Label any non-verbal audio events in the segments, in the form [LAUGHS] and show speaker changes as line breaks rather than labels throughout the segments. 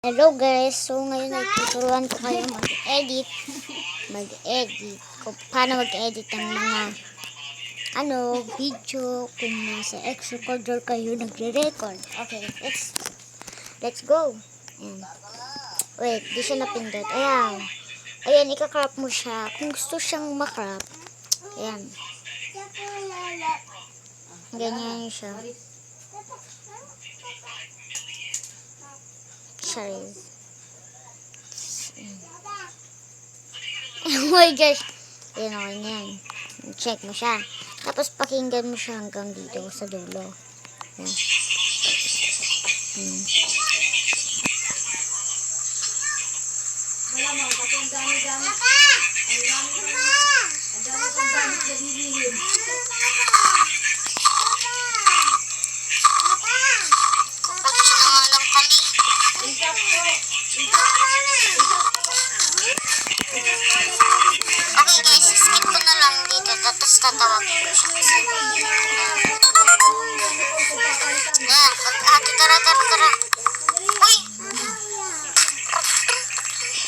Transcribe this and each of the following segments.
Hello guys, so ngayon ay ko kayo mag-edit. Mag-edit kung paano mag-edit ng mga ano, video kung nasa X recorder kayo nagre-record. Okay, let's let's go. Ayan. wait, di siya napindot. Ayan, ayan, ikakrop mo siya. Kung gusto siyang makrop ayan. Ganyan siya Sorry. Oh my gosh. Yan okay na yan. Check mo siya. Tapos pakinggan mo siya hanggang dito sa dulo. Yan. Hmm.
Malamang kasi ang dami-dami. Ang dami ang dami
tara. Uy!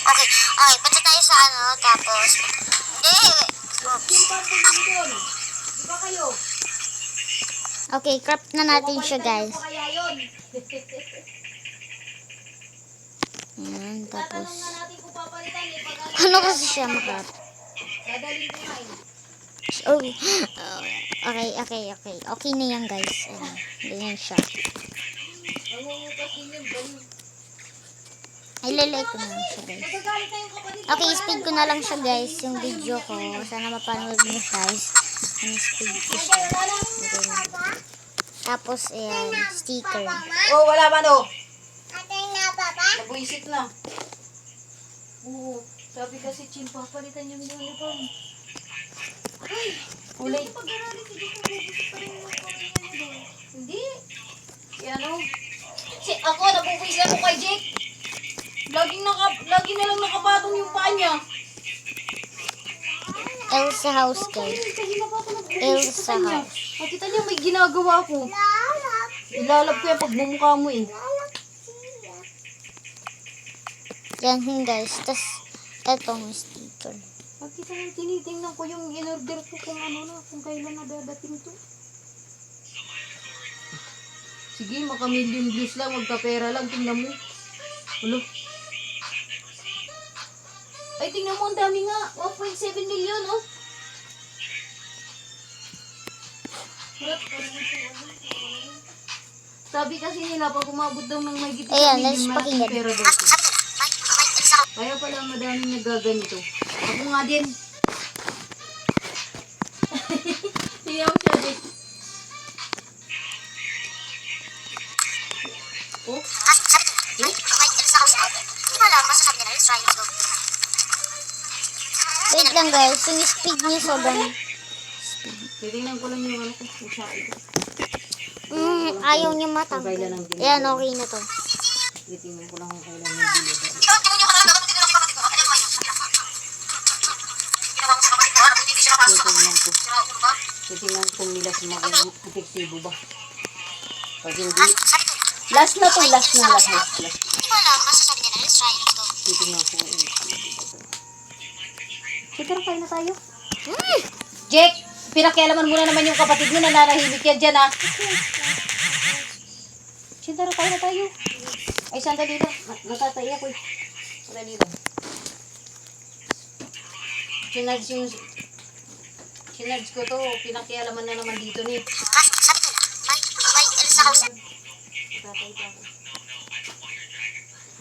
Okay, okay. Punta tayo sa ano, tapos... Eh, oops. Okay, crop na natin siya, guys.
Ano pa kaya yun?
Yan, tapos... Ano kasi siya makrap?
Dadalhin ko eh.
Oh, okay, okay, okay. Okay na yan, guys. Ayan, ganyan siya.
Baliw.
Ilelay ko na siya, guys.
Na.
Okay, speed ko na lang siya, guys, yung video ko. Sana mapanood niyo, guys. Ang speed ko siya. Tapos, ayan, sticker.
Oh, wala man oh. Nabuisit na. Oo. Sabi kasi, Chim, papalitan yung uniform. Ay, kulay. Hindi. Si ano? Si ako, nabubuisit ako kay Jake. Laging naka, lagi na lang nakapatong yung paa niya.
Elsa House, guys. Elsa. House.
Nakita niya may ginagawa ko. Ilalab ko yung pagmumukha mo eh.
Yan, guys. Tapos, etong sticker.
Nakita niya, tinitingnan ko yung in-order ko kung ano na, kung kailan na dadating to. Sige, maka million views lang, magkapera lang, tingnan mo. Ulo. Ay, tingnan mo, ang dami nga. 1.7 million, oh. Sabi kasi nila, pag umabot daw ng may gitna
Ayan, let's pakinggan.
pera daw to. Kaya pala madaming nagaganito. Ako nga din. [LAUGHS] Mo siya, Jake. Oh,
Wait lang, guys. Yung speed niya sobrang...
titingnan ko lang yung ano kung siya ito.
Mm, ayaw niya matanggal. Ayan, okay na to.
Titingnan ko lang kung kailan yung bilo. Titingnan ko. Titingnan kung nila sa mga epektibo ba. Pag hindi, last na to, last na, last na. Last. Titingnan ko kung ba. Sige, kain na tayo.
Mm.
Jake, pinakialaman mo na naman yung kapatid mo na nanahimik yan dyan, ha? Sintaro, kain na tayo. Ay, sandali. Na- Natatay ako, eh. Sandali lang. Sinarge yung... Sinarge ko to, pinakialaman na naman dito ni. Natatay pa ako.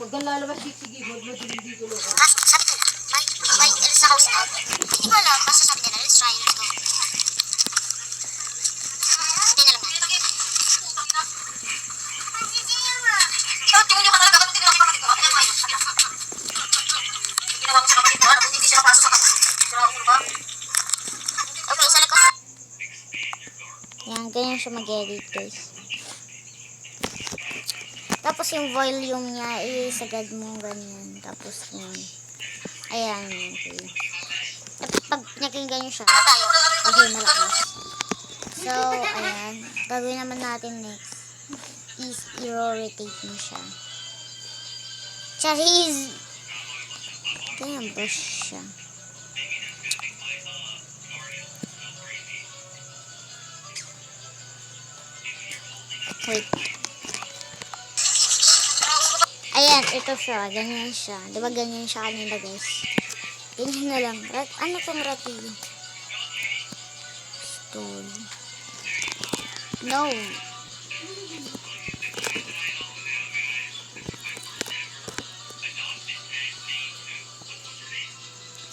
Huwag kang lalabas. Sige, huwag mo din dito lang.
Yan, ganyan siya mag-edit, guys. Tapos yung volume niya, isagad mo ganyan. Tapos yan. Ayan, okay. Tapos pag nakinggan niyo siya, okay, malakas. So, ayan. Gagawin naman natin next is i-rotate mo siya. Charis! Kaya ba siya? Wait. Ayan, ito siya. Ganyan siya. Di ba ganyan siya kanina, guys? Ganyan na lang. Rat ano tong rati? Stone. No.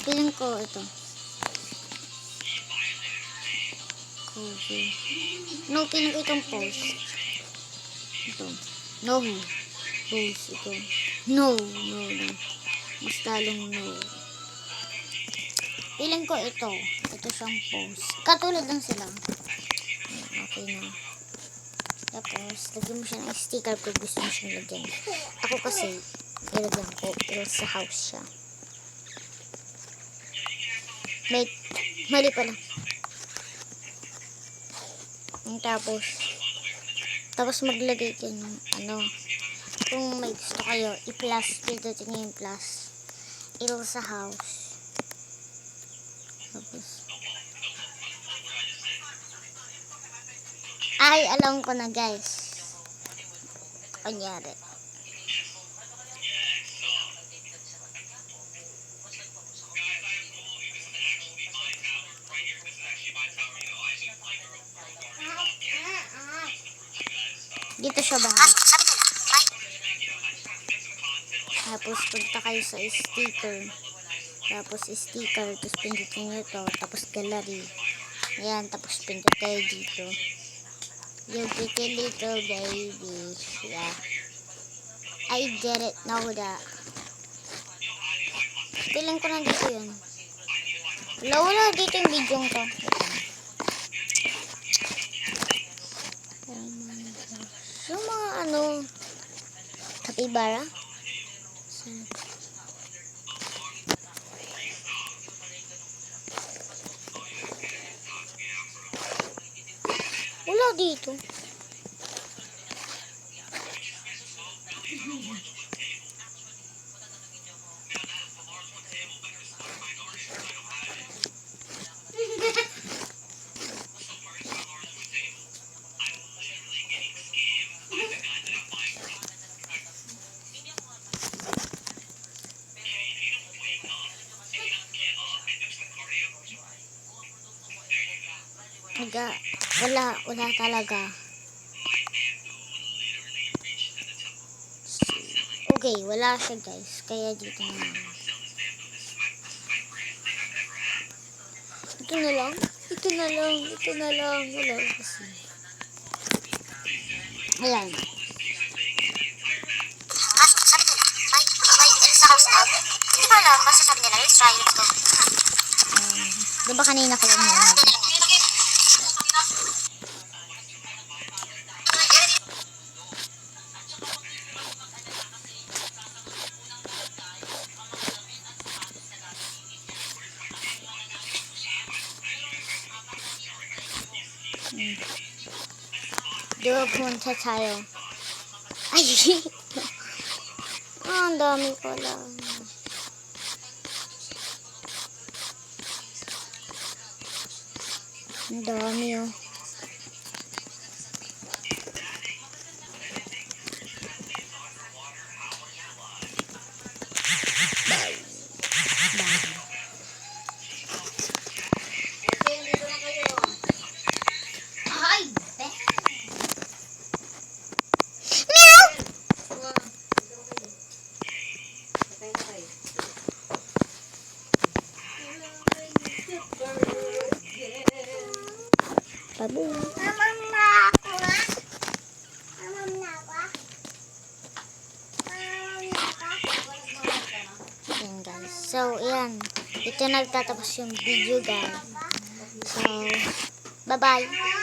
Feeling ko ito. Coffee. No, feeling ko itong post. Ito. No. Post ito. No, no, no. Mas lalong no. Feeling ko ito. Ito siyang post. Katulad lang sila. Okay na. Tapos, lagyan mo siya ng sticker kung gusto mo siyang lagyan. Ako kasi, ilagyan ko. Pero sa house siya. Wait, mali pala. Yung Tapos, tapos maglagay kayo ng ano, kung may gusto kayo, i-plus, pindutin nyo yung plus. It'll sa house. Tapos, ay, alam ko na guys. Kanyari. Dito siya ba? Tapos punta kayo sa sticker. Tapos sticker. Tapos pindutin nyo to. Tapos gallery. Ayan. Tapos pindut kayo dito. You pretty little baby. Yeah. I get it now that. Piling ko na dito yun. Wala, wala dito yung video ko. Yung mga ano, kapibara. Wala dito. Naga, wala, wala talaga. Okay, wala siya guys. Kaya dito na lang. Ito na lang. Ito na lang. Ito na lang. Wala kasi.
House na, hindi ko alam, basta sabi nila, try it to.
Um, di ba kanina ko lang yun? Di ba pumunta tayo? Ay! ah, ang dami pala. Ang dami oh.
Ay!
Baboon.
Mamam na ako ha? Mamam na ako ako?
Yan guys. So, yan. Ito nagtatapos yung video guys. So, bye-bye.